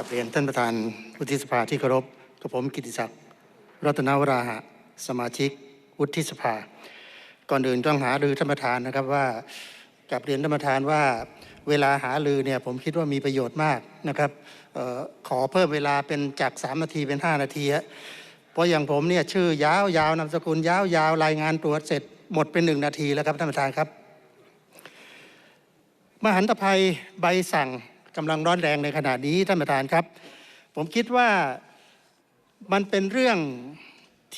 กับเรียนท่านประธานวุฒิสภาที่เคารพกับผมกิติศักดิ์รัตนวราหะสมาชิกวุฒิสภา ก่อนอื่นต้องหารือท่านประธานนะครับว่ากับเรียนท่านประธานว่าเวลาหารือเนี่ยผมคิดว่ามีประโยชน์มากนะครับออขอเพิ่มเวลาเป็นจาก 3 นาทีเป็น 5 นาทีฮะเพราะอย่างผมเนี่ยชื่อยาวยาวนามสกุลยาวยาวรายงานตรวจเสร็จหมดเป็นหนึ่งนาทีแล้วครับท่านประธานครับ มหันตภัยใบสั่ง กำลังร้อนแรงในขณะนี้ท่านประธานครับ ผมคิดว่ามันเป็นเรื่อง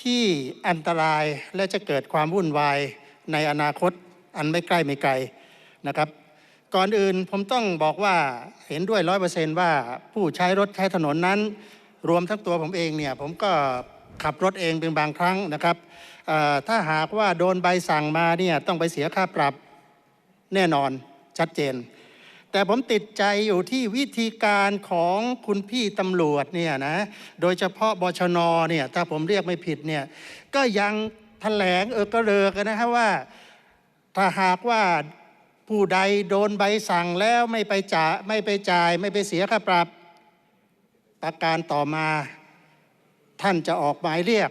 ที่อันตรายและจะเกิดความวุ่นวายในอนาคตอันไม่ใกล้ไม่ไกลนะครับ ก่อนอื่นผมต้องบอกว่าเห็นด้วยร้อยเปอร์เซนต์ว่าผู้ใช้รถใช้ถนนนั้น รวมทั้งตัวผมเองเนี่ยผมก็ขับรถเองเป็นบางครั้งนะครับถ้าหากว่าโดนใบสั่งมาเนี่ยต้องไปเสียค่าปรับแน่นอนชัดเจน แต่ผมติดใจอยู่ที่วิธีการของคุณพี่ตำรวจเนี่ยนะ โดยเฉพาะบชนเนี่ยถ้าผมเรียกไม่ผิดเนี่ยก็ยังแถลงเออกระเริกนะฮะว่า ถ้าหากว่าผู้ใดโดนใบสั่งแล้วไม่ไปจ่ายไม่ไปจ่าย ไม่ไปเสียค่าปรับประการต่อมาท่านจะออกหมายเรียก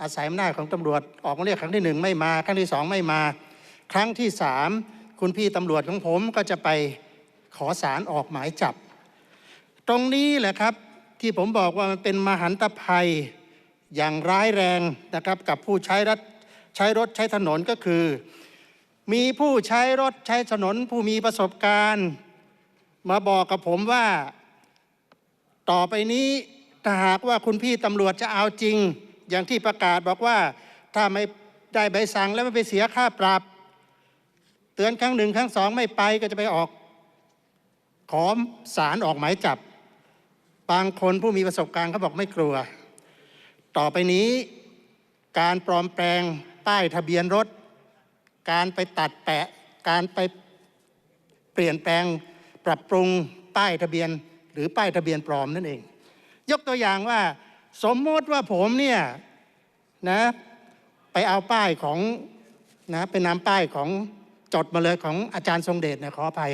อาศัยอำนาจของตำรวจ ออกหมายเรียกครั้งที่หนึ่งไม่มา ครั้งที่สองไม่มา ครั้งที่สาม คุณพี่ตำรวจของผมก็จะไปขอสารออกหมายจับ ตรงนี้แหละครับที่ผมบอกว่ามันเป็นมหันตภัยอย่างร้ายแรงนะครับกับผู้ใช้รถใช้รถใช้ถนนก็คือ มีผู้ใช้รถใช้ถนนผู้มีประสบการณ์ มาบอกกับผมว่า ต่อไปนี้ถ้าหากว่าคุณพี่ตำรวจจะเอาจริง อย่างที่ประกาศบอกว่าถ้าไม่ได้ใบสั่งแล้วไม่ไปเสียค่าปรับ เตือนครั้งหนึ่งครั้งสองไม่ไปก็จะไปออก ขอสารออกหมายจับ บางคนผู้มีประสบการณ์เขาบอกไม่กลัว ต่อไปนี้การปลอมแปลงป้ายทะเบียนรถ การไปตัดแปะ การไปเปลี่ยนแปลงปรับปรุงป้ายทะเบียน หรือป้ายทะเบียนปลอมนั่นเอง ยกตัวอย่างว่า สมมติว่าผมเนี่ยนะไปเอาป้ายของนะเป็นนำป้ายของ จดมาเลยของอาจารย์ทรงเดชนะขออภัย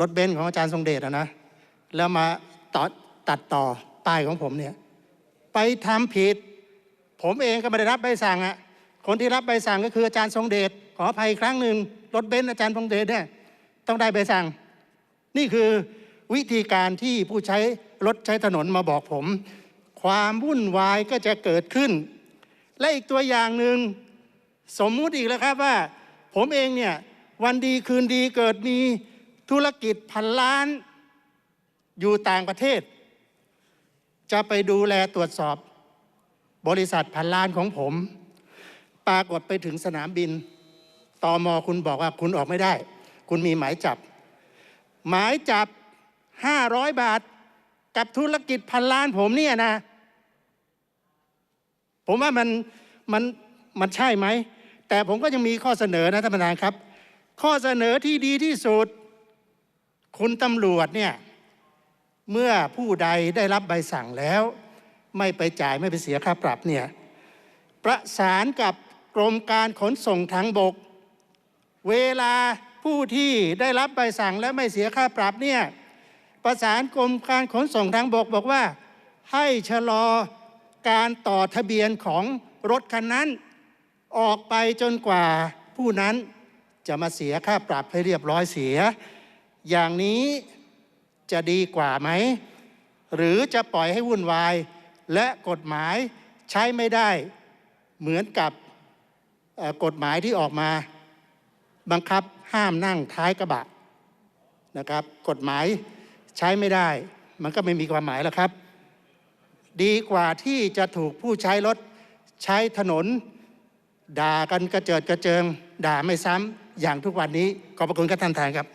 รถเบนซ์ของอาจารย์ทรงเดชอะนะ แล้วมาตตัดต่อป้ายของผมเนี่ยไปทำผิด ผมเองก็ไม่ได้รับใบสั่งอะคนที่รับใบสั่งก็คืออาจารย์ทรงเดชขออภัยครั้งหนึ่งรถเบนซ์อาจารย์ทรงเดชเนี่ยต้องได้ใบสั่ง นี่คือวิธีการที่ผู้ใช้รถใช้ถนนมาบอกผม ความวุ่นวายก็จะเกิดขึ้น และอีกตัวอย่างหนึ่งสมมุติอีกแล้วครับว่า ผมเองเนี่ยวันดีคืนดีเกิดมีธุรกิจพันล้านอยู่ต่างประเทศ จะไปดูแลตรวจสอบบริษัทพันล้านของผม ปรากฏไปถึงสนามบินตอมอคุณบอกว่าคุณออกไม่ได้ คุณมีหมายจับ หมายจับ 500 บาทกับธุรกิจพันล้านผมเนี่ยนะ ผมว่ามันมันมันใช่ไหม แต่ผมก็ยังมีข้อเสนอนะท่านประธานครับ ข้อเสนอที่ดีที่สุด คุณตำรวจเนี่ยเมื่อผู้ใดได้รับใบสั่งแล้ว ไม่ไปจ่ายไม่ไปเสียค่าปรับเนี่ยประสานกับกรมการขนส่งทางบก เวลาผู้ที่ได้รับใบสั่งและไม่เสียค่าปรับเนี่ยประสานกรมการขนส่งทางบกบอกว่า ให้ชะลอการต่อทะเบียนของรถคันนั้น ออกไปจนกว่าผู้นั้นจะมาเสียค่าปรับให้เรียบร้อยเสีย อย่างนี้จะดีกว่าไหม หรือจะปล่อยให้วุ่นวาย และกฎหมายใช้ไม่ได้เหมือนกับกฎหมายที่ออกมา บังคับห้ามนั่งท้ายกระบะนะครับ กฎหมายใช้ไม่ได้ มันก็ไม่มีความหมายแล้วครับ ดีกว่าที่จะถูกผู้ใช้รถใช้ถนน ด่ากันกระเจิดกระเจิง ด่าไม่ซ้ำอย่างทุกวันนี้ขอบพระคุณครับท่านประธานครับ